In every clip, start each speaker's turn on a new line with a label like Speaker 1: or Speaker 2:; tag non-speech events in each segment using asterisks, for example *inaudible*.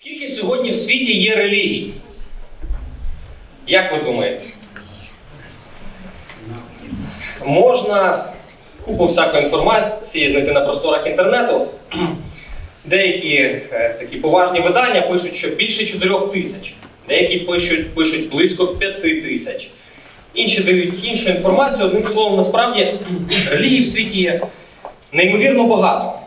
Speaker 1: Скільки сьогодні в світі є релігій? Як ви думаєте? Можна купу всякої інформації знайти на просторах інтернету. *clears throat* Деякі е, такі поважні видання пишуть, що більше 4 тисяч, деякі пишуть, пишуть близько 5 тисяч. Інші дають іншу інформацію. Одним словом, насправді *clears throat* релігій в світі є неймовірно багато.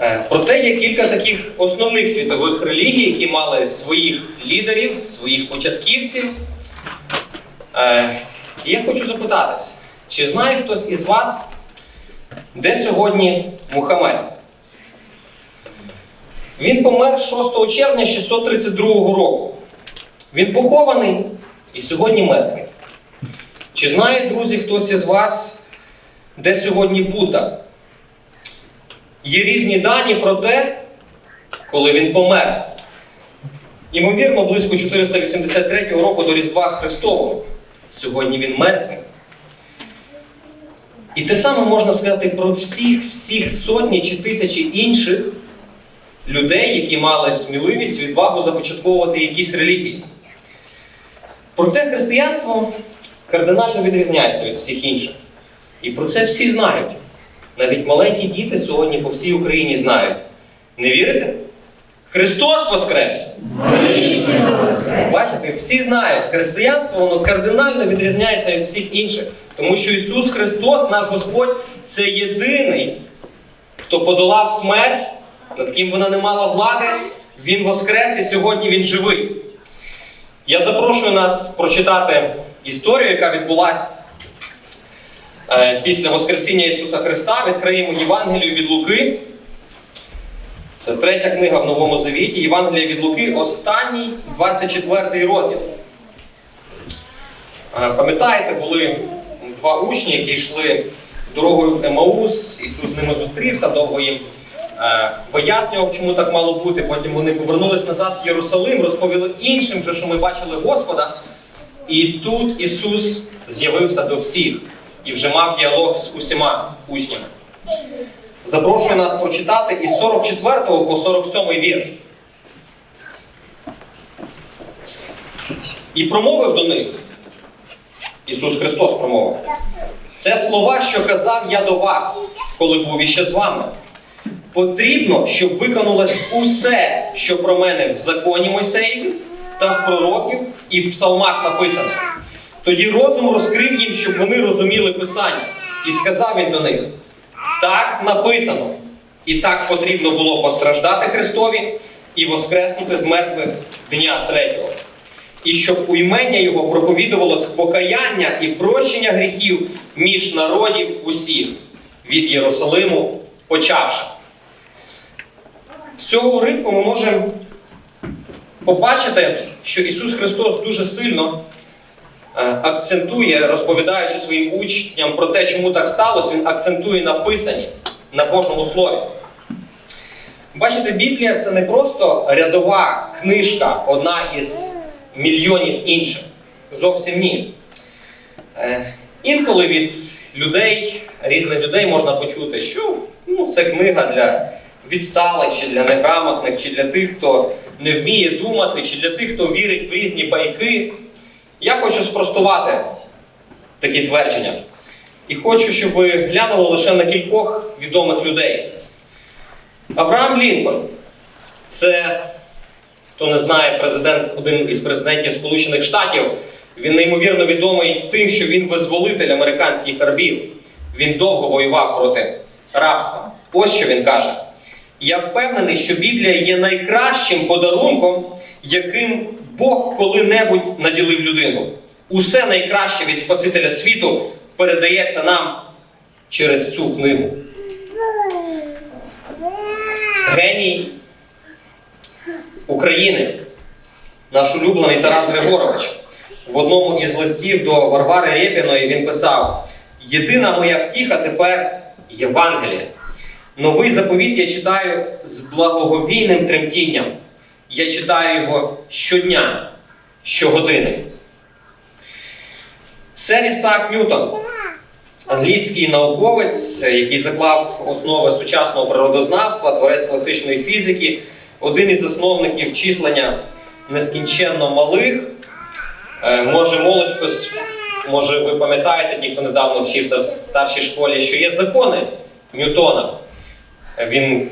Speaker 1: Е, Проте є кілька таких основних світових релігій, які мали своїх лідерів, своїх початківців. Е, І я хочу запитатись, чи знає хтось із вас, де сьогодні Мухаммед? Він помер 6 червня 632 року. Він похований і сьогодні мертвий. Чи знає, друзі, хтось із вас, де сьогодні Будда? Є різні дані про те, коли він помер. Ймовірно, близько 483 року до Різдва Христового. Сьогодні він мертвий. І те саме можна сказати про всіх, всіх сотні чи тисячі інших людей, які мали сміливість, відвагу започатковувати якісь релігії. Проте християнство кардинально відрізняється від всіх інших. І про це всі знають. Навіть маленькі діти сьогодні по всій Україні знають. Не вірите? Христос Воскрес! Бачите, всі знають, християнство воно кардинально відрізняється від всіх інших. Тому що Ісус Христос, наш Господь, це єдиний, хто подолав смерть, над ким вона не мала влади. Він воскрес і сьогодні Він живий. Я запрошую нас прочитати історію, яка відбулася після Воскресіння Ісуса Христа відкриємо Євангелію від Луки. Це третя книга в Новому Завіті. Євангелія від Луки, останній 24 розділ. Е, Пам'ятаєте, були два учні, які йшли дорогою в Емаус. Ісус з ними зустрівся, довго їм е, пояснював, чому так мало бути. Потім вони повернулись назад в Єрусалим, розповіли іншим, що ми бачили Господа. І тут Ісус з'явився до всіх і вже мав діалог з усіма учнями. Запрошую нас прочитати із 44 по 47 вірш. І промовив до них. Ісус Христос промовив. Це слова, що казав я до вас, коли був іще з вами. Потрібно, щоб виконалось усе, що про мене в законі Мойсеєві та в пророків і в псалмах написано. Тоді розум розкрив їм, щоб вони розуміли Писання. І сказав він до них: так написано, і так потрібно було постраждати Христові і воскреснути з мертвих дня третього. І щоб у імення його проповідувалось покаяння і прощення гріхів між народів усіх, від Єрусалиму почавши. З цього уривку ми можемо побачити, що Ісус Христос дуже сильно акцентує, розповідаючи своїм учням про те, чому так сталося, він акцентує на писанні, на Божому Слові. Бачите, Біблія це не просто рядова книжка, одна із мільйонів інших. Зовсім ні. Е, Інколи від людей, різних людей можна почути, що ну, це книга для відсталих, чи для неграмотних, чи для тих, хто не вміє думати, чи для тих, хто вірить в різні байки. Я хочу спростувати такі твердження. І хочу, щоб ви глянули лише на кількох відомих людей. Авраам Лінкольн це, хто не знає, президент, один із президентів Сполучених Штатів. Він неймовірно відомий тим, що він визволитель американських рабів. Він довго воював проти рабства. Ось що він каже. Я впевнений, що Біблія є найкращим подарунком, яким Бог коли-небудь наділив людину. Усе найкраще від Спасителя світу передається нам через цю книгу. Геній України, наш улюблений Тарас Григорович, в одному із листів до Варвари Рєпіної він писав: Єдина моя втіха тепер Євангеліє. Новий заповіт я читаю з благоговійним тремтінням. Я читаю його щодня, щогодини. Сер Ісаак Ньютон, англійський науковець, який заклав основи сучасного природознавства, творець класичної фізики, один із засновників числення нескінченно малих. Е, Може, молодь може, ви пам'ятаєте, ті, хто недавно вчився в старшій школі, що є закони Ньютона. Е, Він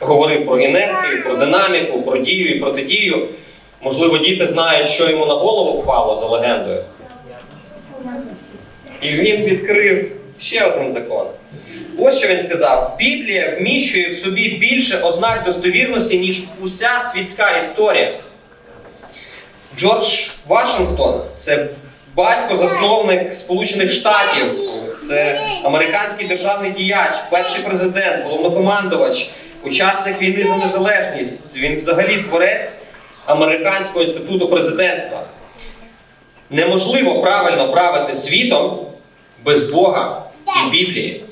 Speaker 1: говорив про інерцію, про динаміку, про дію і протидію. Можливо, діти знають, що йому на голову впало за легендою. І він відкрив ще один закон. Ось що він сказав: Біблія вміщує в собі більше ознак достовірності, ніж уся світська історія. Джордж Вашингтон це батько-засновник Сполучених Штатів, це американський державний діяч, перший президент, головнокомандувач, учасник війни за незалежність. Він взагалі творець Американського інституту президентства. Неможливо правильно правити світом без Бога і Біблії.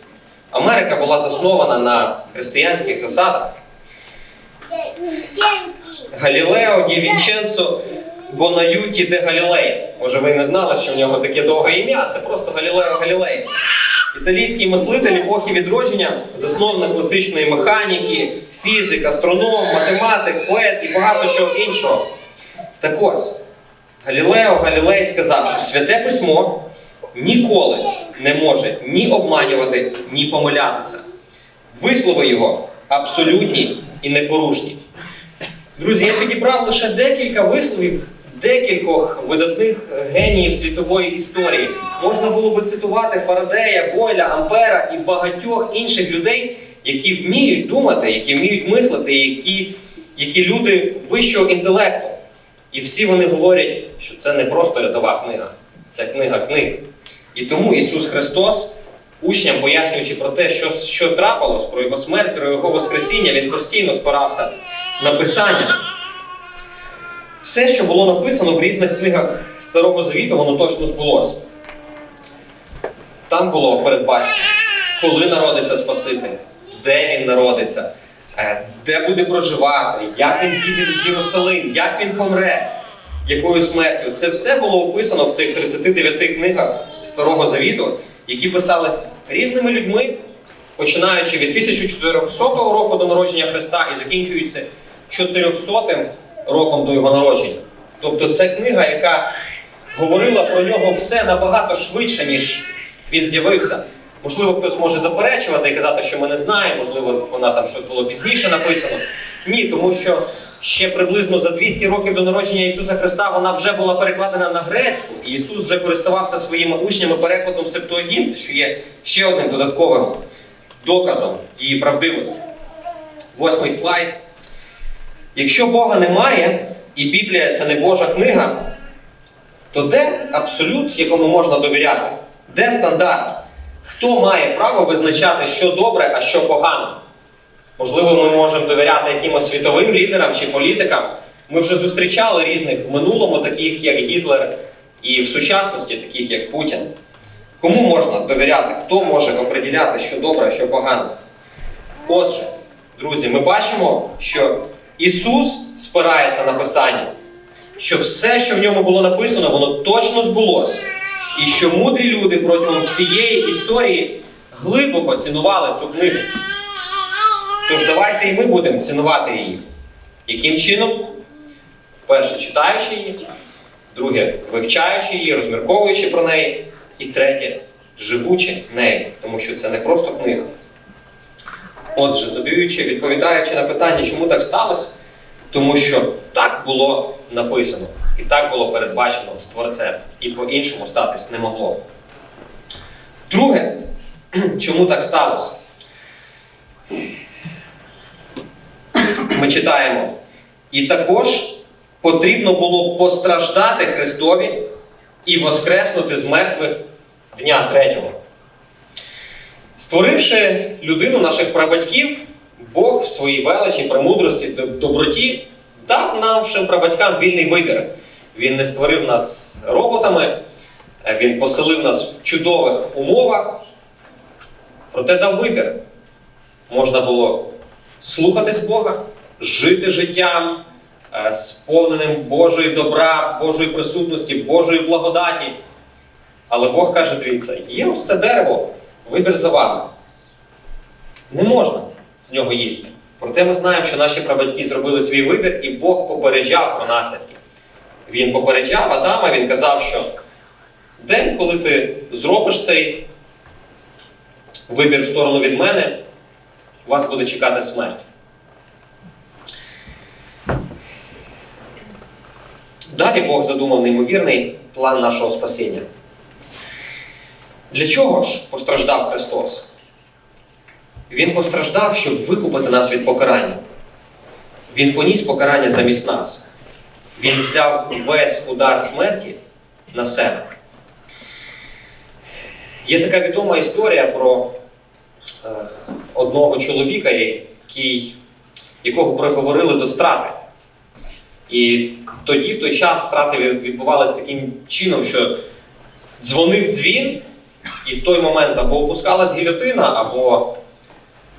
Speaker 1: Америка була заснована на християнських засадах. Галілео Ді Вінченцо Бонаюті де Галілей. Може, ви не знали, що в нього таке довге ім'я. Це просто Галілео Галілей. Італійський мислитель епохи відродження, засновник класичної механіки, фізик, астроном, математик, поет і багато чого іншого. Так ось, Галілео Галілей сказав, що святе письмо ніколи не може ні обманювати, ні помилятися. Вислови його абсолютні і непорушні. Друзі, я підібрав лише декілька висловів декількох видатних геніїв світової історії. Можна було би цитувати Фарадея, Бойля, Ампера і багатьох інших людей, які вміють думати, які вміють мислити, які, які люди вищого інтелекту. І всі вони говорять, що це не просто рядова книга, це книга книг. І тому Ісус Христос, учням пояснюючи про те, що, що трапилось, про його смерть, про його Воскресіння, він постійно спирався на Писання. Все, що було написано в різних книгах Старого Завіту, воно точно збулося. Там було передбачено, коли народиться Спаситель, де він народиться, е, де буде проживати, як він їде в Єрусалим, як він помре, якою смертю. Це все було описано в цих 39 книгах Старого Завіту, які писались різними людьми, починаючи від 1400 року до народження Христа і закінчуються 400 роком до його народження. Тобто це книга, яка говорила про нього все набагато швидше, ніж він з'явився. Можливо, хтось може заперечувати і казати, що ми не знаємо, можливо, вона там щось було пізніше написано. Ні, тому що ще приблизно за 200 років до народження Ісуса Христа вона вже була перекладена на грецьку, і Ісус вже користувався своїми учнями перекладом Септуагінти, що є ще одним додатковим доказом її правдивості. Восьмий слайд. Якщо Бога немає, і Біблія це не Божа книга, то де абсолют, якому можна довіряти? Де стандарт? Хто має право визначати, що добре, а що погано? Можливо, ми можемо довіряти якимось світовим лідерам чи політикам. Ми вже зустрічали різних в минулому, таких як Гітлер, і в сучасності, таких як Путін. Кому можна довіряти? Хто може оприділяти, що добре, а що погано? Отже, друзі, ми бачимо, що Ісус спирається на Писання, що все, що в ньому було написано, воно точно збулося. І що мудрі люди протягом всієї історії глибоко цінували цю книгу. Тож давайте і ми будемо цінувати її. Яким чином? Перше, читаючи її, друге, вивчаючи її, розмірковуючи про неї, і третє, живучи нею, тому що це не просто книга. Отже, задаючи, відповідаючи на питання, чому так сталося, тому що так було написано, і так було передбачено творцем, і по-іншому статись не могло. Друге, *clears throat* чому так сталося? Ми читаємо. І також потрібно було постраждати Христові і воскреснути з мертвих дня третього. Створивши людину наших прабатьків, Бог в своїй величі, премудрості, доброті дав нашим прабатькам вільний вибір. Він не створив нас роботами, е, він поселив нас в чудових умовах, проте дав вибір. Можна було слухатись Бога, жити життям, е, сповненим Божої добра, Божої присутності, Божої благодаті. Але Бог каже: дивіться, є ось це дерево, вибір за вами. Не можна з нього їсти. Проте ми знаємо, що наші прабатьки зробили свій вибір, і Бог попереджав про наслідки. Він попереджав Адама, він казав, що день, коли ти зробиш цей вибір в сторону від мене, вас буде чекати смерть. Далі Бог задумав неймовірний план нашого спасіння. Для чого ж постраждав Христос? Він постраждав, щоб викупити нас від покарання. Він поніс покарання замість нас. Він взяв весь удар смерті на себе. Є така відома історія про е, одного чоловіка, який, якого приговорили до страти. І тоді, в той час, страти відбувалися таким чином, що дзвонив дзвін, і в той момент або опускалась гільотина, або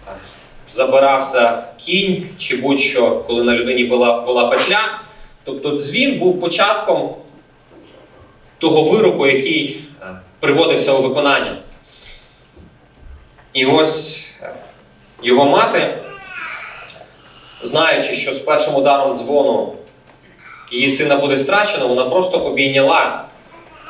Speaker 1: е, забирався кінь, чи будь-що, коли на людині була, була петля. Тобто дзвін був початком того вироку, який е, приводився у виконання. І ось е, його мати, знаючи, що з першим ударом дзвону її сина буде страчено, вона просто обійняла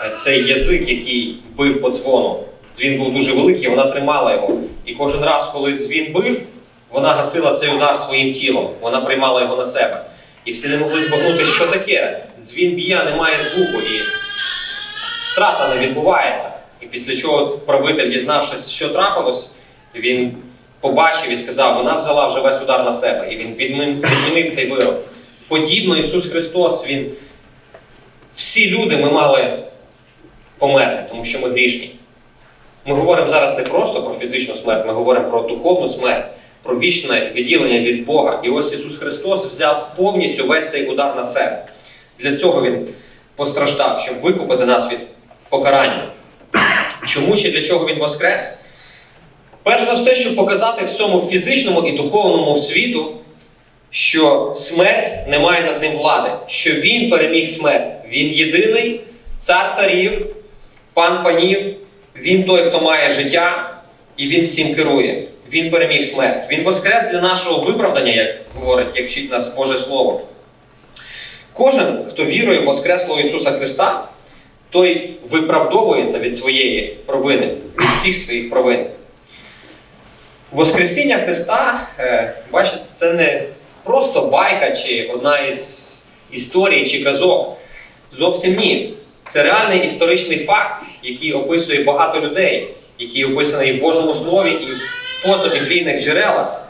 Speaker 1: цей язик, який бив по дзвону. Дзвін був дуже великий, вона тримала його. І кожен раз, коли дзвін бив, вона гасила цей удар своїм тілом, вона приймала його на себе. І всі не могли збагнути, що таке. Дзвін б'є, немає звуку, і страта не відбувається. І після чого правитель, дізнавшись, що трапилось, він побачив і сказав, вона взяла вже весь удар на себе. І він відмінив цей вирок. Подібно Ісус Христос, Він всі люди ми мали померти, тому що ми грішні. Ми говоримо зараз не просто про фізичну смерть, ми говоримо про духовну смерть, про вічне відділення від Бога. І ось Ісус Христос взяв повністю весь цей удар на себе. Для цього Він постраждав, щоб викупити нас від покарання. Чому чи для чого Він воскрес? Перш за все, щоб показати всьому фізичному і духовному світу, що смерть не має над ним влади, що він переміг смерть. Він єдиний цар царів, пан панів, він той, хто має життя, і він всім керує. Він переміг смерть. Він воскрес для нашого виправдання, як говорить, як вчить нас Боже Слово. Кожен, хто вірує в Воскреслого Ісуса Христа, той виправдовується від своєї провини, від всіх своїх провин. Воскресіння Христа, е, бачите, це не просто байка чи одна із історій чи казок. Зовсім ні. Це реальний історичний факт, який описує багато людей, який описаний і в Божому Слові, і в позабіблійних джерелах.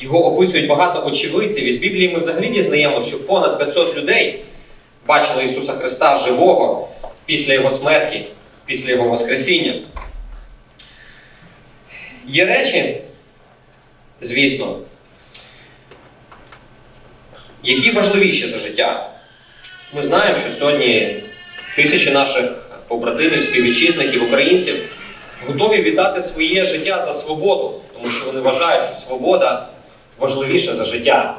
Speaker 1: Його описують багато очевидців. Із Біблії ми взагалі дізнаємо, що понад 500 людей бачили Ісуса Христа живого після Його смерті, після Його Воскресіння. Є речі, звісно, які важливіші за життя. Ми знаємо, що сьогодні тисячі наших побратимів, співвітчизників, українців готові віддати своє життя за свободу, тому що вони вважають, що свобода важливіша за життя.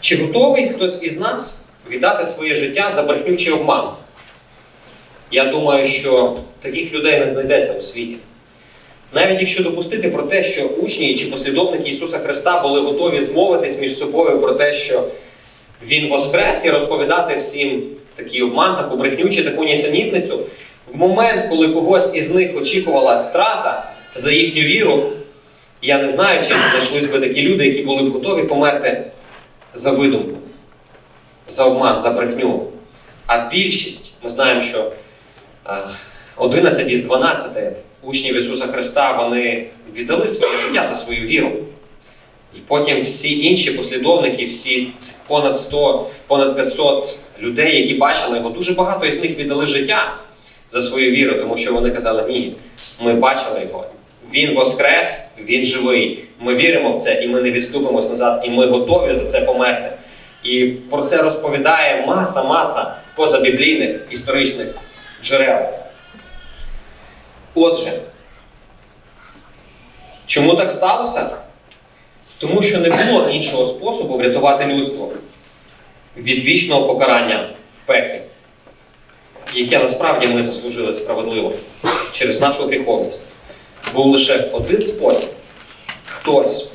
Speaker 1: Чи готовий хтось із нас віддати своє життя за брехню обман? Я думаю, що таких людей не знайдеться у світі. Навіть якщо допустити про те, що учні чи послідовники Ісуса Христа були готові змовитись між собою про те, що Він воскрес і розповідати всім такий обман, таку брехню чи таку нісенітницю, в момент, коли когось із них очікувала страта за їхню віру, я не знаю, чи знайшлись би такі люди, які були б готові померти за видумку, за обман, за брехню. А більшість, ми знаємо, що е, 11 із 12 учнів Ісуса Христа вони віддали своє життя за свою віру. І потім всі інші послідовники, всі понад 100, понад 500 людей, які бачили його, дуже багато із них віддали життя за свою віру, тому що вони казали, ні, ми бачили його. Він воскрес, він живий. Ми віримо в це, і ми не відступимось назад, і ми готові за це померти. І про це розповідає маса-маса позабіблійних історичних джерел. Отже, чому так сталося? Тому що не було іншого способу врятувати людство від вічного покарання в пеклі, яке насправді ми заслужили справедливо через нашу гріховність. Був лише один спосіб хтось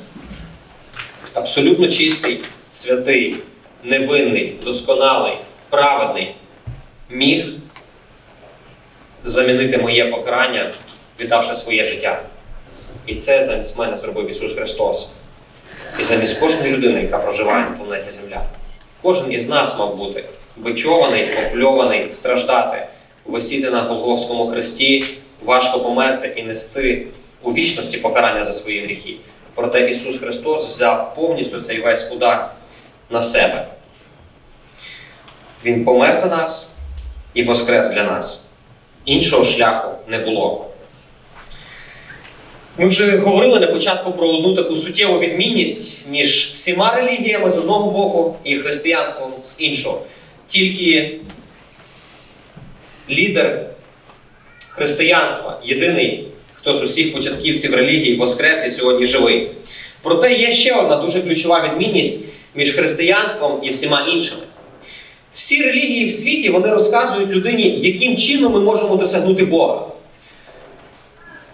Speaker 1: абсолютно чистий, святий, невинний, досконалий, праведний, міг замінити моє покарання, віддавши своє життя. І це замість мене зробив Ісус Христос. І замість кожної людини, яка проживає на планеті Земля. Кожен із нас мав бути бичований, опльований, страждати, висіти на Голговському хресті, важко померти і нести у вічності покарання за свої гріхи. Проте Ісус Христос взяв повністю цей весь удар на себе. Він помер за нас і воскрес для нас. Іншого шляху не було. Ми вже говорили на початку про одну таку суттєву відмінність між всіма релігіями з одного боку і християнством з іншого. Тільки лідер християнства, єдиний, хто з усіх початківців релігії воскрес і сьогодні живий. Проте є ще одна дуже ключова відмінність між християнством і всіма іншими. Всі релігії в світі вони розказують людині, яким чином ми можемо досягнути Бога.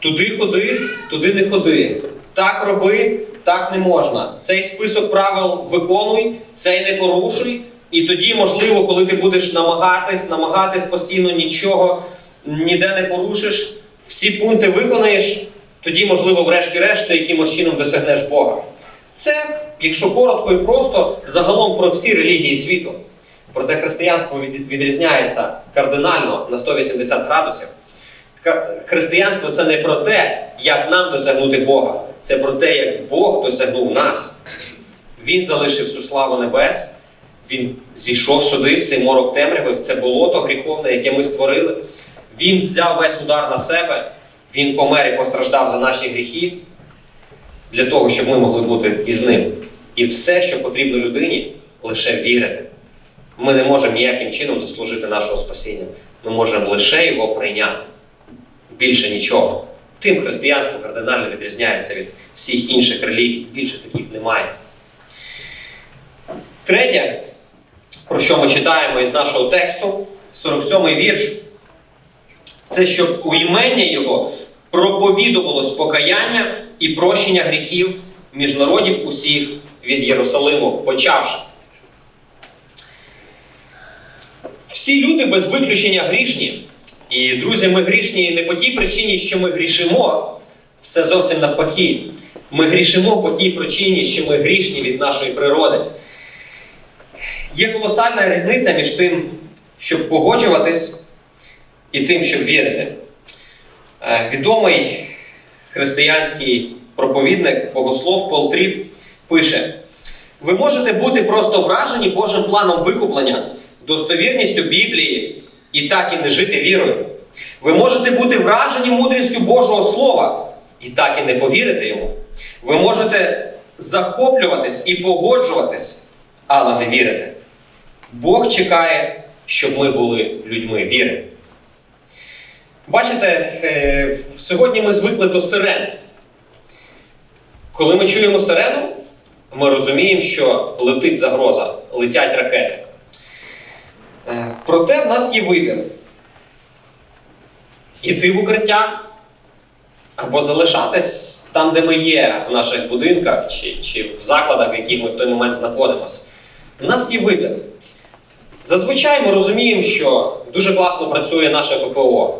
Speaker 1: Туди ходи, туди не ходи. Так роби, так не можна. Цей список правил виконуй, цей не порушуй. І тоді, можливо, коли ти будеш намагатись, намагатись постійно нічого ніде не порушиш, всі пункти виконаєш, тоді, можливо, врешті-решт, якимось чином досягнеш Бога. Це, якщо коротко і просто, загалом про всі релігії світу. Проте християнство відрізняється кардинально на 180 градусів. Християнство це не про те, як нам досягнути Бога, це про те, як Бог досягнув нас. Він залишив всю славу небес, він зійшов сюди, в цей морок темряви, в це болото гріховне, яке ми створили. Він взяв весь удар на себе, він помер і постраждав за наші гріхи для того, щоб ми могли бути із ним. І все, що потрібно людині, лише вірити. Ми не можемо ніяким чином заслужити нашого спасіння. Ми можемо лише його прийняти. Більше нічого. Тим християнство кардинально відрізняється від всіх інших релігій. Більше таких немає. Третє, про що ми читаємо із нашого тексту, 47-й вірш, це щоб у імення його проповідувалось покаяння і прощення гріхів між народів усіх від Єрусалиму почавши. Всі люди без виключення грішні. І, друзі, ми грішні не по тій причині, що ми грішимо, все зовсім навпаки. Ми грішимо по тій причині, що ми грішні від нашої природи. Є колосальна різниця між тим, щоб погоджуватись, і тим, щоб вірити. Е, Відомий християнський проповідник, богослов Пол Тріп пише: ви можете бути просто вражені Божим планом викуплення, достовірністю Біблії і так і не жити вірою. Ви можете бути вражені мудрістю Божого Слова і так і не повірити йому. Ви можете захоплюватись і погоджуватись, але не вірити. Бог чекає, щоб ми були людьми віри. Бачите, е, сьогодні ми звикли до сирен. Коли ми чуємо сирену, ми розуміємо, що летить загроза, летять ракети. Проте в нас є вибір. Іти в укриття або залишатись там, де ми є, в наших будинках чи, чи в закладах, в яких ми в той момент знаходимося. У нас є вибір. Зазвичай ми розуміємо, що дуже класно працює наше ППО.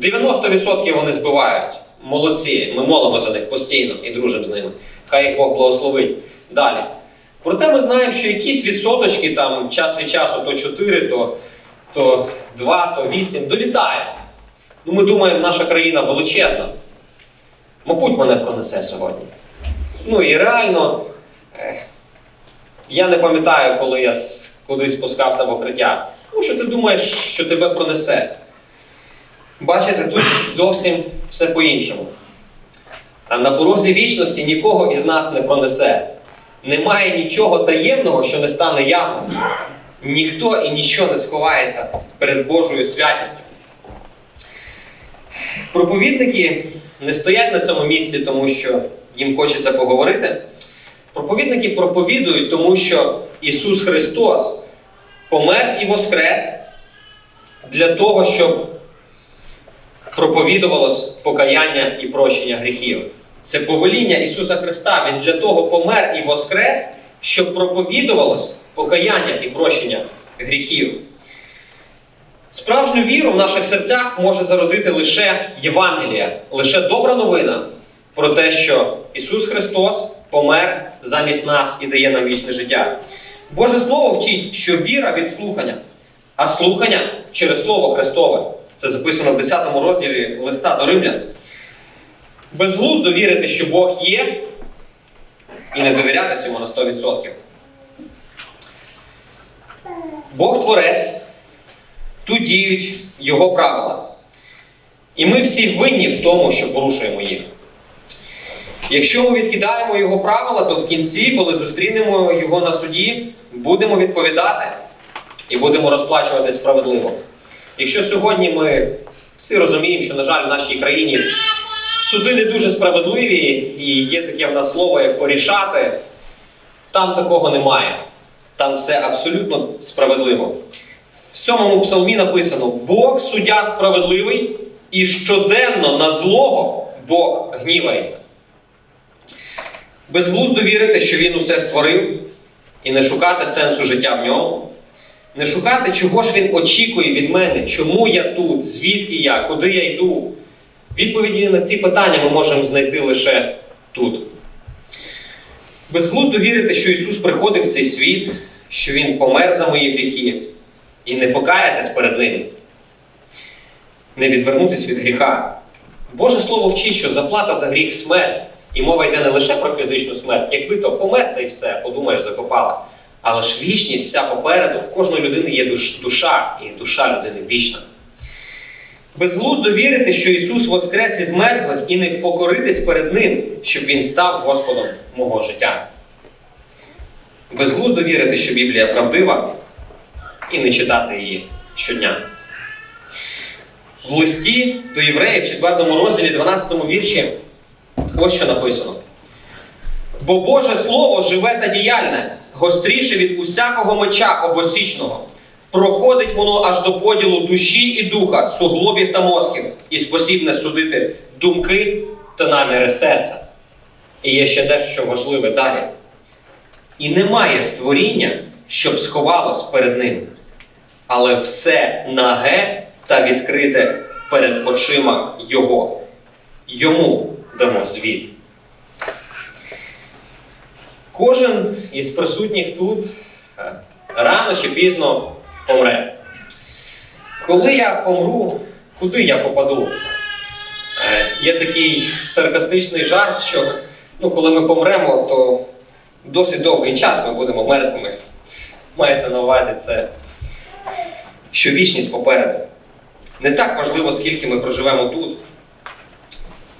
Speaker 1: 90% вони збивають. Молодці, ми молимо за них постійно і дружимо з ними. Хай їх Бог благословить далі. Проте ми знаємо, що якісь відсоточки там час від часу то 4, то, то 2, то 8 долітають. Ну, ми думаємо, наша країна величезна. Мабуть, мене пронесе сьогодні. Ну і реально, я не пам'ятаю, коли я кудись спускався в укриття. Тому що ти думаєш, що тебе пронесе. Бачите, тут зовсім все по-іншому. А на порозі вічності нікого із нас не пронесе. Немає нічого таємного, що не стане явним. Ніхто і ніщо не сховається перед Божою святістю. Проповідники не стоять на цьому місці, тому що їм хочеться поговорити. Проповідники проповідують, тому що Ісус Христос помер і воскрес для того, щоб проповідувалось покаяння і прощення гріхів. Це повеління Ісуса Христа. Він для того помер і воскрес, щоб проповідувалось покаяння і прощення гріхів. Справжню віру в наших серцях може зародити лише Євангелія, лише добра новина про те, що Ісус Христос помер замість нас і дає нам вічне життя. Боже Слово вчить, що віра від слухання, а слухання через Слово Христове. Це записано в 10 розділі листа до Римлян. Безглуздо вірити, що Бог є, і не довірятися йому на 100%. Бог Творець, тут діють Його правила. І ми всі винні в тому, що порушуємо їх. Якщо ми відкидаємо його правила, то в кінці, коли зустрінемо його на суді, будемо відповідати і будемо розплачувати справедливо. Якщо сьогодні ми всі розуміємо, що, на жаль, в нашій країні суди не дуже справедливі, і є таке в нас слово, як порішати, там такого немає. Там все абсолютно справедливо. В сьомому псалмі написано: Бог суддя справедливий, і щоденно на злого Бог гнівається. Безглуздо вірити, що Він усе створив, і не шукати сенсу життя в ньому, не шукати, чого ж він очікує від мене, чому я тут, звідки я, куди я йду. Відповіді на ці питання ми можемо знайти лише тут. Безглуздо вірити, що Ісус приходив в цей світ, що Він помер за мої гріхи, і не покаятись перед Ним, не відвернутись від гріха. Боже Слово вчить, що заплата за гріх смерть. І мова йде не лише про фізичну смерть, якби то помер та й все, подумаєш, закопала. Але ж вічність вся попереду, в кожної людини є душ, душа, і душа людини вічна. Безглуздо вірити, що Ісус воскрес із мертвих і не впокоритись перед Ним, щоб Він став Господом мого життя. Безглуздо вірити, що Біблія правдива, і не читати її щодня. В листі до євреїв, 4 розділі, 12 вірші, ось що написано. Бо Боже Слово живе та діяльне, гостріше від усякого меча обосічного. Проходить воно аж до поділу душі і духа, суглобів та мозків, і спосібне судити думки та наміри серця. І є ще дещо важливе далі. І немає створіння, щоб сховалось перед ним, але все наге та відкрите перед очима Його. Йому дамо звіт. Кожен із присутніх тут е, рано чи пізно помре. Коли я помру, куди я попаду? Е, Є такий саркастичний жарт, що ну, коли ми помремо, то досить довгий час ми будемо мертвими. Мається на увазі це, що вічність попереду. Не так важливо, скільки ми проживемо тут.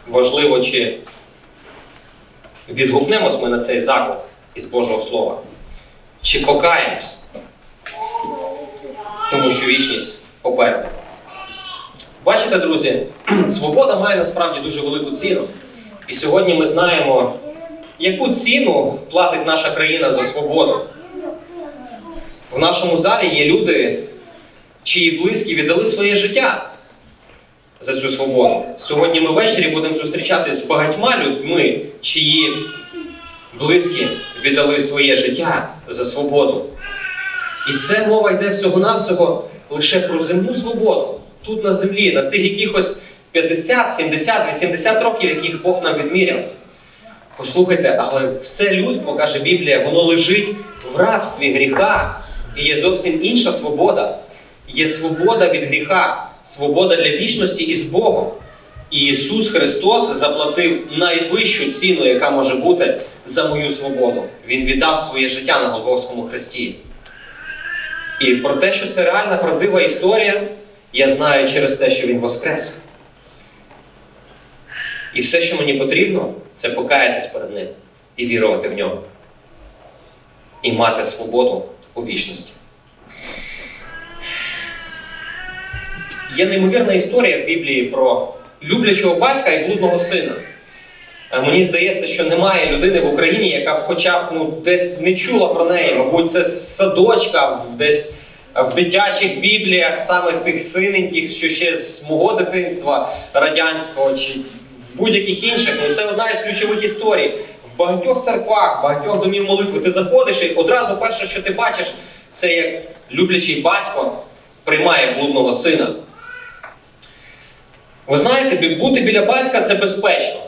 Speaker 1: Важливо, чи відгукнемось ми на цей заклик із Божого Слова, чи покаємось, тому що вічність попереду. Бачите, друзі, *clears throat* свобода має насправді дуже велику ціну. І сьогодні ми знаємо, яку ціну платить наша країна за свободу. В нашому залі є люди, чиї близькі віддали своє життя за цю свободу. Сьогодні ми ввечері будемо зустрічатися з багатьма людьми, чиї близькі віддали своє життя за свободу. І це мова йде всього-навсього лише про земну свободу. Тут на землі, на цих якихось 50, 70, 80 років, яких Бог нам відміряв. Послухайте, але все людство, каже Біблія, воно лежить в рабстві гріха. І є зовсім інша свобода. Є свобода від гріха, свобода для вічності із Богом. І Ісус Христос заплатив найвищу ціну, яка може бути за мою свободу. Він віддав своє життя на Голгофському хресті. І про те, що це реальна правдива історія, я знаю через те, що Він воскрес. І все, що мені потрібно, це покаятись перед Ним і вірувати в нього. І мати свободу у вічності. Є неймовірна історія в Біблії про люблячого батька і блудного сина. Е, Мені здається, що немає людини в Україні, яка б хоча б ну, десь не чула про неї. Мабуть, це садочка, десь в дитячих бібліях, самих тих синеньких, що ще з мого дитинства радянського, чи в будь-яких інших. Ну це одна із ключових історій. В багатьох церквах, багатьох домів молитви ти заходиш і одразу перше, що ти бачиш, це як люблячий батько приймає блудного сина. Ви знаєте, бути біля батька це безпечно.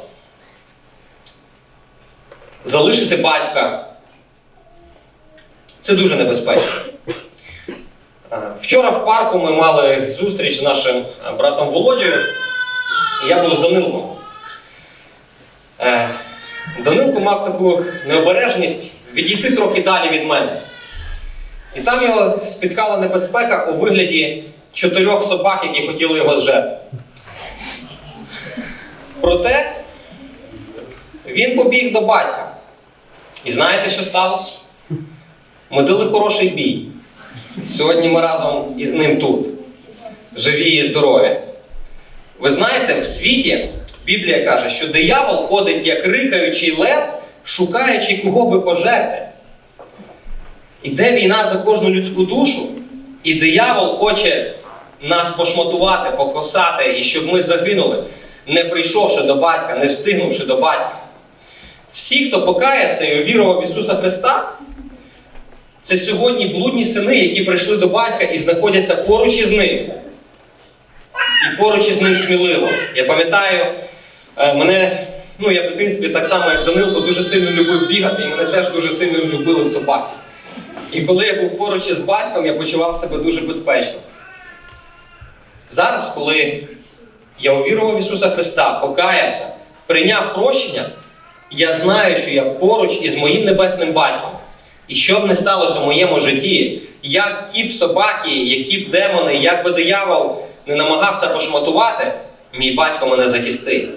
Speaker 1: Залишити батька це дуже небезпечно. Е, Вчора в парку ми мали зустріч з нашим е, братом Володією. Я був з Данилком. Е, Данилко мав таку необережність відійти трохи далі від мене. І там його спіткала небезпека у вигляді чотирьох собак, які хотіли його зжерти. Проте він побіг до батька. І знаєте, що сталося? Ми дали хороший бій. Сьогодні ми разом із ним тут, живі і здорові. Ви знаєте, в світі Біблія каже, що диявол ходить як рикаючий лев, шукаючи кого би пожерти. Іде війна за кожну людську душу, і диявол хоче нас пошматувати, покосати, і щоб ми загинули, не прийшовши до батька, не встигнувши до батька. Всі, хто покаявся і увірував в Ісуса Христа, це сьогодні блудні сини, які прийшли до батька і знаходяться поруч із ним. І поруч із ним сміливо. Я пам'ятаю, е, мене, ну я в дитинстві так само, як Данилко, дуже сильно любив бігати, і мене теж дуже сильно любили собаки. І коли я був поруч із батьком, я почував себе дуже безпечно. Зараз, коли я увірував в Ісуса Христа, покаявся, прийняв прощення, я знаю, що я поруч із моїм небесним батьком. І що б не сталося в моєму житті, як ті б собаки, які б демони, як би диявол не намагався пошматувати, мій батько мене захистить.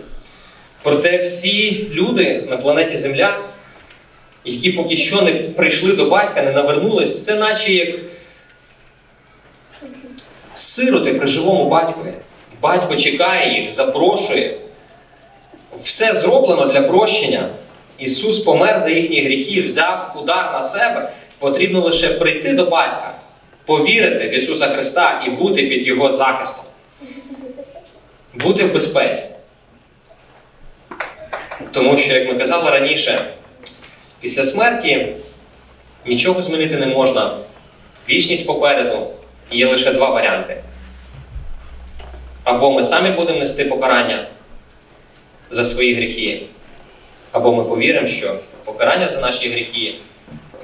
Speaker 1: Проте всі люди на планеті Земля, які поки що не прийшли до батька, не навернулись, це наче як сироти при живому батькові. Батько чекає їх, запрошує. Все зроблено для прощення. Ісус помер за їхні гріхи, взяв удар на себе. Потрібно лише прийти до батька, повірити в Ісуса Христа і бути під Його захистом. Бути в безпеці. Тому що, як ми казали раніше, після смерті нічого змінити не можна. Вічність попереду є лише два варіанти. Або ми самі будемо нести покарання за свої гріхи, або ми повіримо, що покарання за наші гріхи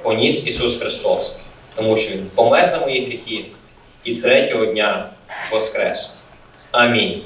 Speaker 1: поніс Ісус Христос, тому що Він помер за мої гріхи і третього дня воскрес. Амінь.